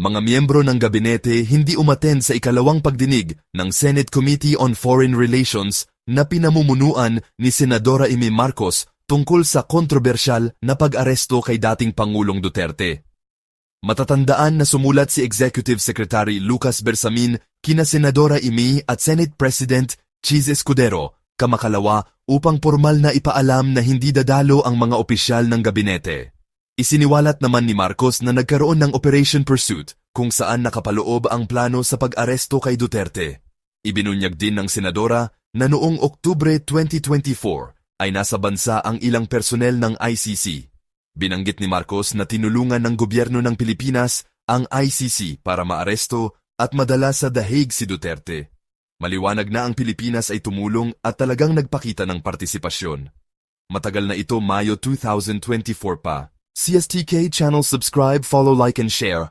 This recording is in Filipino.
Mga miyembro ng gabinete hindi umaten sa ikalawang pagdinig ng Senate Committee on Foreign Relations na pinamumunuan ni Senadora Amy Marcos tungkol sa kontrobersyal na pag-aresto kay dating Pangulong Duterte. Matatandaan na sumulat si Executive Secretary Lucas Bersamin kina Senadora Amy at Senate President Cheese Escudero kamakalawa upang formal na ipaalam na hindi dadalo ang mga opisyal ng gabinete. Isiniwalat naman ni Marcos na nagkaroon ng Operation Pursuit kung saan nakapaloob ang plano sa pag-aresto kay Duterte. Ibinunyag din ng senadora na noong Oktubre 2024 ay nasa bansa ang ilang personel ng ICC. Binanggit ni Marcos na tinulungan ng gobyerno ng Pilipinas ang ICC para maaresto at madala sa The Hague si Duterte. Maliwanag na ang Pilipinas ay tumulong at talagang nagpakita ng partisipasyon. Matagal na ito Mayo 2024 pa. CSTK channel subscribe, follow, like, and share